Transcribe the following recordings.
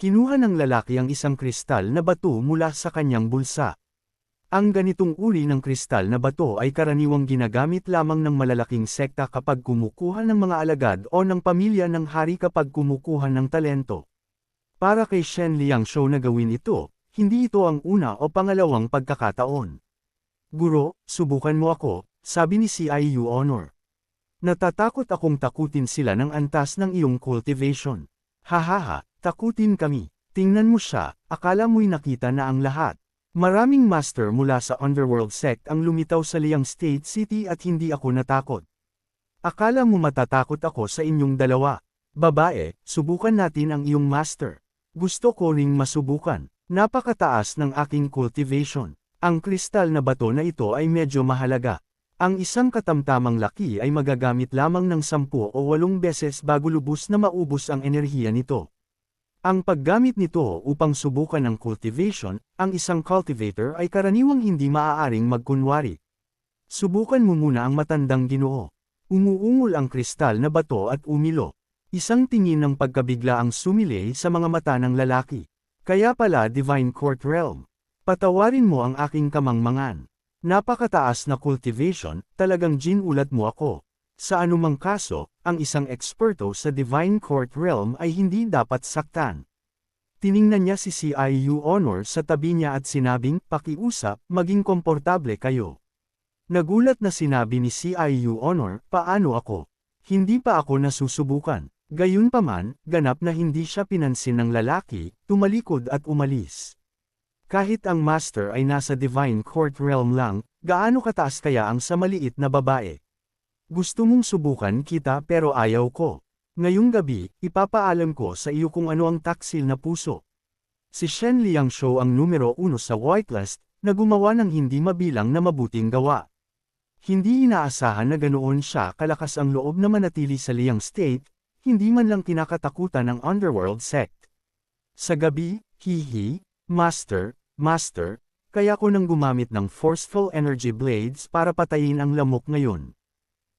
Kinuha ng lalaki ang isang kristal na bato mula sa kanyang bulsa. Ang ganitong uri ng kristal na bato ay karaniwang ginagamit lamang ng malalaking sekta kapag kumukuha ng mga alagad o ng pamilya ng hari kapag kumukuha ng talento. Para kay Shen Liang Shou na gawin ito, hindi ito ang una o pangalawang pagkakataon. Guro, subukan mo ako, sabi ni CIU Honor. Natatakot akong takutin sila ng antas ng iyong cultivation. Hahaha, takutin kami. Tingnan mo siya, akala mo'y nakita na ang lahat. Maraming master mula sa underworld sect ang lumitaw sa Liang State City at hindi ako natakot. Akala mo matatakot ako sa inyong dalawa. Babae, subukan natin ang iyong master. Gusto ko ring masubukan. Napakataas ng aking cultivation. Ang kristal na bato na ito ay medyo mahalaga. Ang isang katamtamang laki ay magagamit lamang ng 10 o 8 beses bago lubos na maubos ang enerhiya nito. Ang paggamit nito upang subukan ang cultivation, ang isang cultivator ay karaniwang hindi maaaring magkunwari. Subukan mo muna ang matandang ginoo. Umuungol ang kristal na bato at umilo. Isang tingin ng pagkabigla ang sumilay sa mga mata ng lalaki. Kaya pala Divine Court Realm. Patawarin mo ang aking kamangmangan. Napakataas na cultivation, talagang ginulat mo ako. Sa anumang kaso, ang isang eksperto sa Divine Court Realm ay hindi dapat saktan. Tiningnan niya si CIU Honor sa tabi niya at sinabing, pakiusap, maging komportable kayo. Nagulat na sinabi ni CIU Honor, paano ako? Hindi pa ako nasusubukan. Gayunpaman, ganap na hindi siya pinansin ng lalaki, tumalikod at umalis. Kahit ang master ay nasa divine court realm lang, gaano kataas kaya ang sa maliit na babae? Gusto mong subukan kita pero ayaw ko. Ngayong gabi, ipapaalam ko sa iyo kung ano ang taksil na puso. Si Shen Liang Shou ang numero uno sa whitelist, na gumawa ng hindi mabilang na mabuting gawa. Hindi inaasahan na ganoon siya kalakas ang loob na manatili sa Liang State, hindi man lang kinakatakutan ng underworld sect. Sa gabi, hihi, master, Master, kaya ko nang gumamit ng forceful energy blades para patayin ang lamok ngayon.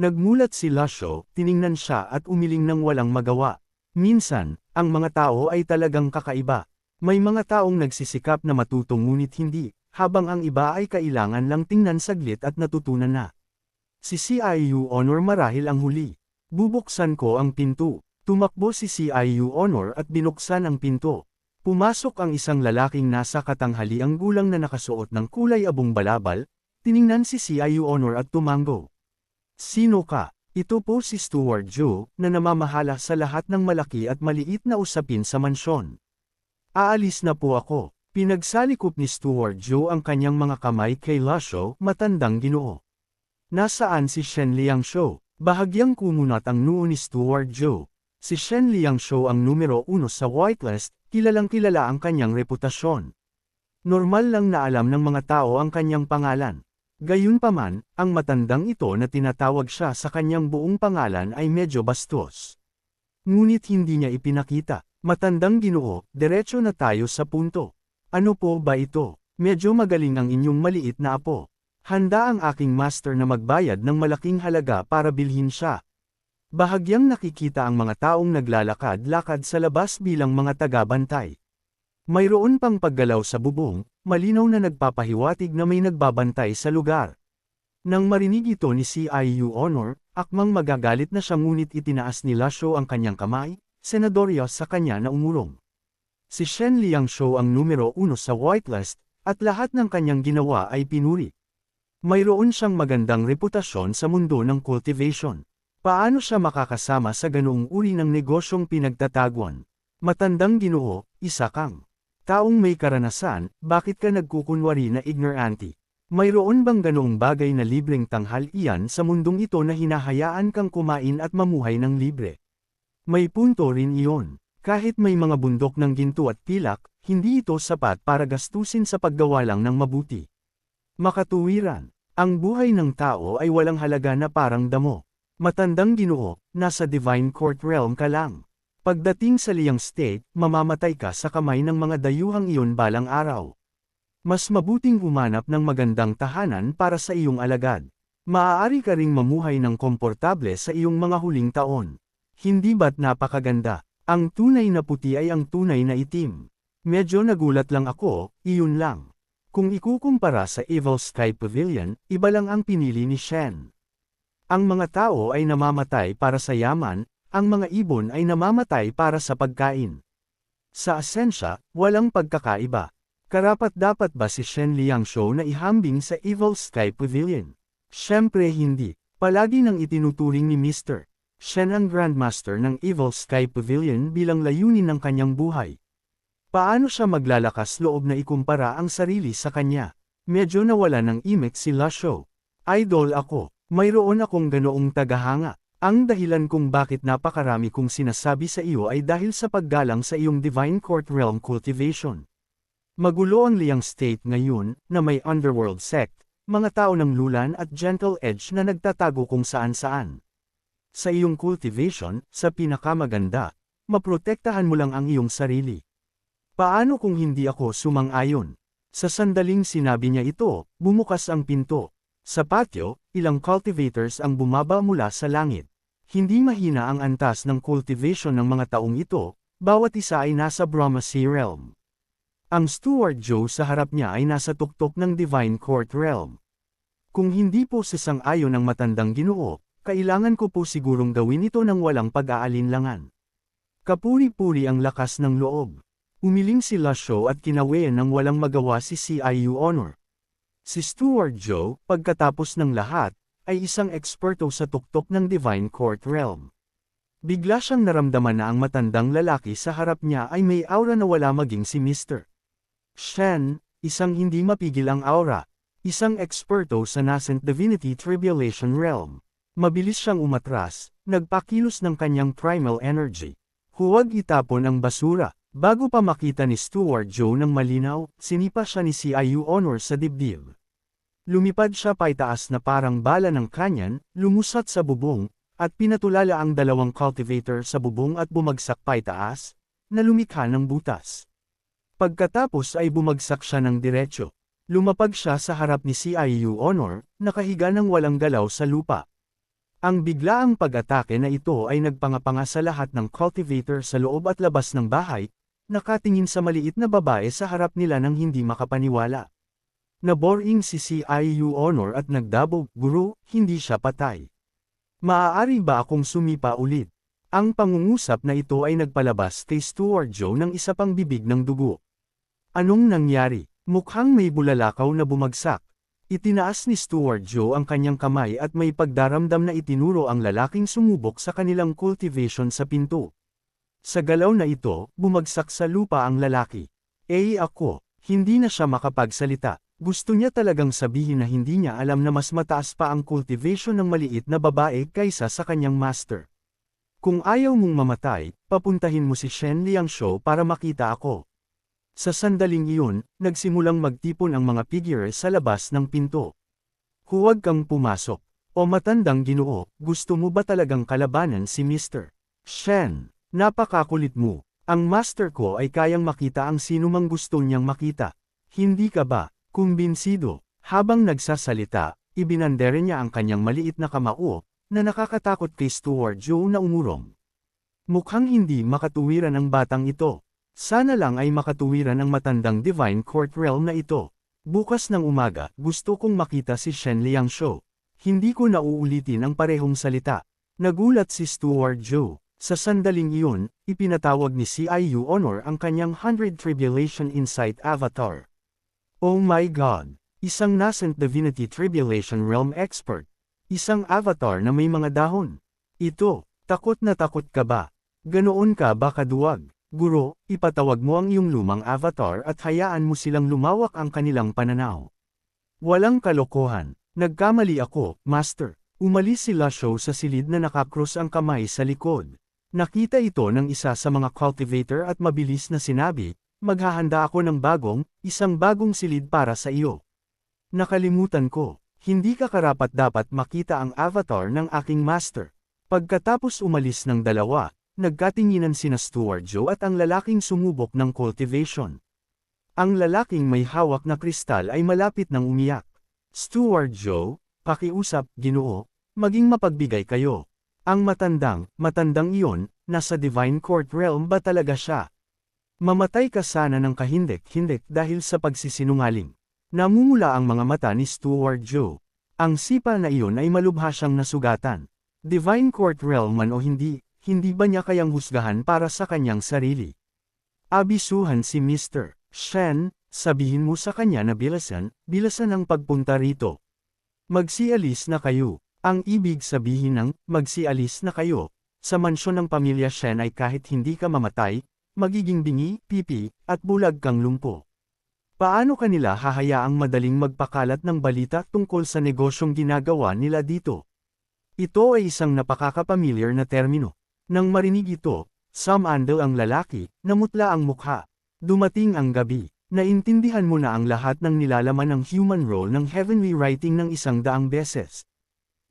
Nagmulat si Lasho, tiningnan siya at umiling ng walang magawa. Minsan, ang mga tao ay talagang kakaiba. May mga taong nagsisikap na matuto ngunit hindi, habang ang iba ay kailangan lang tingnan saglit at natutunan na. Si CIU Honor marahil ang huli. Bubuksan ko ang pinto. Tumakbo si CIU Honor at binuksan ang pinto. Pumasok ang isang lalaking nasa katanghaliang gulang na nakasuot ng kulay abong balabal, tiningnan si CIU Honor at tumango. Sino ka? Ito po si Stuart Joe, na namamahala sa lahat ng malaki at maliit na usapin sa mansyon. Aalis na po ako. Pinagsalikop ni Stuart Joe ang kanyang mga kamay kay Lasho, matandang ginoo. Nasaan si Shen Liang Shou? Bahagyang kumunat ang noo ni Stuart Joe. Si Shen Liang Shou ang numero uno sa whitelist, Kilalang kilala ang kanyang reputasyon. Normal lang na alam ng mga tao ang kanyang pangalan. Gayunpaman, ang matandang ito na tinatawag siya sa kanyang buong pangalan ay medyo bastos. Ngunit hindi niya ipinakita. Matandang ginoo, diretso na tayo sa punto. Ano po ba ito? Medyo magaling ang inyong maliit na apo. Handa ang aking master na magbayad ng malaking halaga para bilhin siya. Bahagyang nakikita ang mga taong naglalakad-lakad sa labas bilang mga taga-bantay. Mayroon pang paggalaw sa bubong, malinaw na nagpapahiwatig na may nagbabantay sa lugar. Nang marinig ito ni CIU Honor, akmang magagalit na siya ngunit itinaas ni Lasho ang kanyang kamay, senadorya sa kanya na umulong. Si Shen Liang Shou ang numero uno sa whitelist, at lahat ng kanyang ginawa ay pinuri. Mayroon siyang magandang reputasyon sa mundo ng cultivation. Paano siya makakasama sa ganoong uri ng negosyong pinagtatagwan? Matandang ginoo, isa kang. Taong may karanasan, bakit ka nagkukunwari na ignorante? Mayroon bang ganoong bagay na libreng tanghal iyan sa mundong ito na hinahayaan kang kumain at mamuhay ng libre? May punto rin iyon. Kahit may mga bundok ng ginto at pilak, hindi ito sapat para gastusin sa paggawa lang ng mabuti. Makatuwiran, ang buhay ng tao ay walang halaga na parang damo. Matandang ginoo, nasa divine court realm ka lang. Pagdating sa liyang state, mamamatay ka sa kamay ng mga dayuhang iyon balang araw. Mas mabuting umanap ng magandang tahanan para sa iyong alagad. Maaari ka ring mamuhay ng komportable sa iyong mga huling taon. Hindi ba't napakaganda? Ang tunay na puti ay ang tunay na itim. Medyo nagulat lang ako, iyon lang. Kung ikukumpara sa Evil Sky Pavilion, iba lang ang pinili ni Shen. Ang mga tao ay namamatay para sa yaman, ang mga ibon ay namamatay para sa pagkain. Sa asensya, walang pagkakaiba. Karapat dapat ba si Shen Liangshou na ihambing sa Evil Sky Pavilion? Siyempre hindi. Palagi nang itinuturing ni Mr. Shen ang Grandmaster ng Evil Sky Pavilion bilang layunin ng kanyang buhay. Paano siya maglalakas loob na ikumpara ang sarili sa kanya? Medyo nawala ng imik si Lasho. Idol ako, mayroon akong ganoong tagahanga. Ang dahilan kung bakit napakarami kong sinasabi sa iyo ay dahil sa paggalang sa iyong Divine Court Realm cultivation. Magulo ang liyang state ngayon, na may underworld sect, mga tao ng lulan at gentle edge na nagtatago kung saan-saan. Sa iyong cultivation, sa pinakamaganda, maprotektahan mo lang ang iyong sarili. Paano kung hindi ako sumang-ayon? Sa sandaling sinabi niya ito, bumukas ang pinto. Sa patio, ilang cultivators ang bumaba mula sa langit. Hindi mahina ang antas ng cultivation ng mga taong ito, bawat isa ay nasa Brahma Sea Realm. Ang Steward Joe sa harap niya ay nasa tuktok ng Divine Court Realm. Kung hindi po sasang-ayon ng matandang ginoo, kailangan ko po sigurong gawin ito ng walang pag-aalinlangan. Kapuri-puri ang lakas ng loob. Umiling si Lasho at kinawayan ng walang magawa si CIU Honor. Si Steward Joe, pagkatapos ng lahat, ay isang eksperto sa tuktok ng Divine Court Realm. Bigla siyang naramdaman na ang matandang lalaki sa harap niya ay may aura na wala maging si Mr. Shen, isang hindi mapigil ang aura, isang eksperto sa nascent divinity tribulation realm. Mabilis siyang umatras, nagpakilos ng kanyang primal energy. Huwag itapon ang basura. Bago pa makita ni Steward Joe ng malinaw, sinipa siya ni CIU Honor sa dibdib. Lumipad siya paitaas na parang bala ng kanyan, lumusat sa bubong, at pinatulala ang dalawang cultivator sa bubong at bumagsak paitaas, na lumikha ng butas. Pagkatapos ay bumagsak siya ng diretsyo. Lumapag siya sa harap ni CIU Honor, nakahiga ng walang galaw sa lupa. Ang biglaang pag-atake na ito ay nagpangapanga sa lahat ng cultivator sa loob at labas ng bahay, nakatingin sa maliit na babae sa harap nila nang hindi makapaniwala. Naboring si CIU Honor at nagdabog, Guru, hindi siya patay. Maaari ba akong sumipa ulit? Ang pangungusap na ito ay nagpalabas kay Stuart Joe ng isa pang bibig ng dugo. Anong nangyari? Mukhang may bulalakaw na bumagsak. Itinaas ni Stuart Joe ang kanyang kamay at may pagdaramdam na itinuro ang lalaking sumubok sa kanilang cultivation sa pinto. Sa galaw na ito, bumagsak sa lupa ang lalaki. Eh ako, hindi na siya makapagsalita. Gusto niya talagang sabihin na hindi niya alam na mas mataas pa ang cultivation ng maliit na babae kaysa sa kanyang master. Kung ayaw mong mamatay, papuntahin mo si Shen Liangshou para makita ako. Sa sandaling iyon, nagsimulang magtipon ang mga figure sa labas ng pinto. Huwag kang pumasok. O matandang ginoo, gusto mo ba talagang kalabanan si Mr. Shen? Napakakulit mo. Ang master ko ay kayang makita ang sino mang gusto niyang makita. Hindi ka ba, kumbinsido? Habang nagsasalita, ibinandere niya ang kanyang maliit na kamao, na nakakatakot kay Stuart Joe na umurong. Mukhang hindi makatuwiran ang batang ito. Sana lang ay makatuwiran ang matandang Divine Court Realm na ito. Bukas ng umaga, gusto kong makita si Shen Liangshou. Hindi ko nauulitin ang parehong salita. Nagulat si Stuart Joe. Sa sandaling iyon, ipinatawag ni CIU Honor ang kanyang 100 Tribulation Insight Avatar. Oh my God! Isang nascent Divinity Tribulation Realm expert. Isang avatar na may mga dahon. Ito, takot na takot ka ba? Ganoon ka ba kaduwag? Guro, ipatawag mo ang iyong lumang avatar at hayaan mo silang lumawak ang kanilang pananaw. Walang kalokohan. Nagkamali ako, Master. Umalis si Lasho sa silid na nakakross ang kamay sa likod. Nakita ito ng isa sa mga cultivator at mabilis na sinabi, maghahanda ako ng bagong, isang bagong silid para sa iyo. Nakalimutan ko, hindi ka karapat dapat makita ang avatar ng aking master. Pagkatapos umalis ng dalawa, Nagkatinginan sina Stuart Joe at ang lalaking sumubok ng cultivation. Ang lalaking may hawak na kristal ay malapit ng umiyak. Stuart Joe, pakiusap, ginoo, maging mapagbigay kayo. Ang matandang, matandang iyon, nasa Divine Court Realm ba talaga siya? Mamatay ka sana ng kahindik-hindik dahil sa pagsisinungaling. Namumula ang mga mata ni Stuart Joe. Ang sipa na iyon ay malubha siyang nasugatan. Divine Court Realm man o hindi, hindi ba niya kayang husgahan para sa kanyang sarili? Abisuhan si Mr. Shen, sabihin mo sa kanya na bilasan, bilasan ang pagpunta rito. Magsialis na kayo. Ang ibig sabihin ng, magsialis na kayo, sa mansyon ng pamilya Shen ay kahit hindi ka mamatay, magiging bingi, pipi, at bulag kang lumpo. Paano kanila hahayaang madaling magpakalat ng balita tungkol sa negosyong ginagawa nila dito? Ito ay isang napakakapamilyar na termino. Nang marinig ito, Sam Andel ang lalaki, namutla ang mukha. Dumating ang gabi. Naintindihan mo na ang lahat ng nilalaman ng human role ng heavenly writing ng isang daang beses.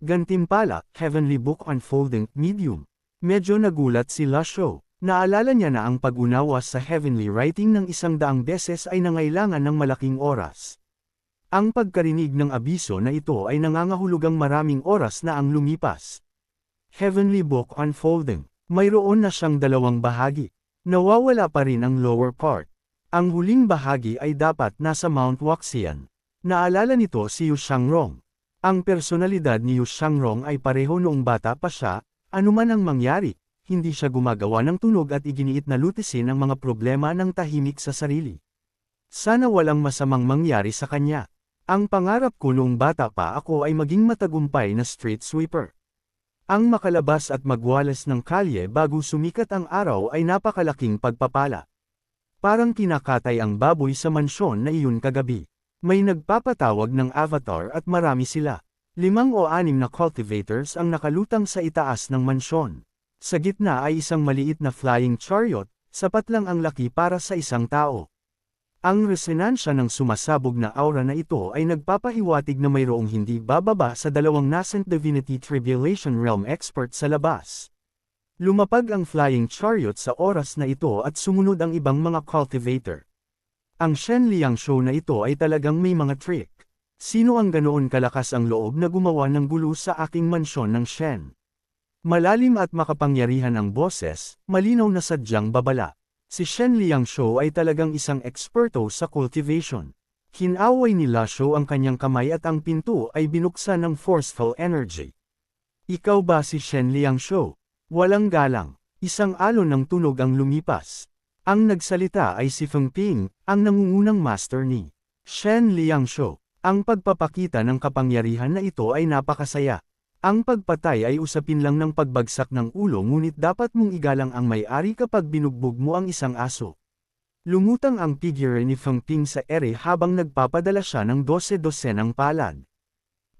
Gantimpala, Heavenly Book Unfolding, Medium. Medyo nagulat si Lasho. Naalala niya na ang pag-unawa sa heavenly writing ng isang daang beses ay nangailangan ng malaking oras. Ang pagkarinig ng abiso na ito ay nangangahulugang maraming oras na ang lumipas. Heavenly Book Unfolding. Mayroon na siyang dalawang bahagi. Nawawala pa rin ang lower part. Ang huling bahagi ay dapat nasa Mount Waxian. Naalala nito si Yu Shangrong. Ang personalidad ni Yu Shangrong ay pareho noong bata pa siya, anuman ang mangyari, hindi siya gumagawa ng tunog at iginiit na lutisin ang mga problema ng tahimik sa sarili. Sana walang masamang mangyari sa kanya. Ang pangarap ko noong bata pa ako ay maging matagumpay na street sweeper. Ang makalabas at magwalas ng kalye bago sumikat ang araw ay napakalaking pagpapala. Parang kinakatay ang baboy sa mansyon na iyon kagabi. May nagpapatawag ng avatar at marami sila. Limang o anim na cultivators ang nakalutang sa itaas ng mansyon. Sa gitna ay isang maliit na flying chariot, sapat lang ang laki para sa isang tao. Ang resonansya ng sumasabog na aura na ito ay nagpapahiwatig na mayroong hindi bababa sa dalawang nascent divinity tribulation realm expert sa labas. Lumapag ang flying chariot sa oras na ito at sumunod ang ibang mga cultivator. Ang Shen Liang show na ito ay talagang may mga trick. Sino ang ganoon kalakas ang loob na gumawa ng gulo sa aking mansyon ng Shen? Malalim at makapangyarihan ang boses, malinaw na sadyang babala. Si Shen Liangshou ay talagang isang eksperto sa cultivation. Hinaway ni Lasho ang kanyang kamay at ang pinto ay binuksan ng forceful energy. Ikaw ba si Shen Liangshou? Walang galang. Isang alon ng tunog ang lumipas. Ang nagsalita ay si Feng Ping, ang nangungunang master ni Shen Liangshou. Ang pagpapakita ng kapangyarihan na ito ay napakasaya. Ang pagpatay ay usapin lang ng pagbagsak ng ulo ngunit dapat mong igalang ang may-ari kapag binugbog mo ang isang aso. Lumutang ang figure ni Feng Ping sa ere habang nagpapadala siya ng 12-12 ng palad.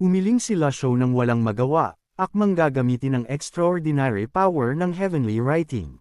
Umiling sila show ng walang magawa, akmang gagamitin ang extraordinary power ng heavenly writing.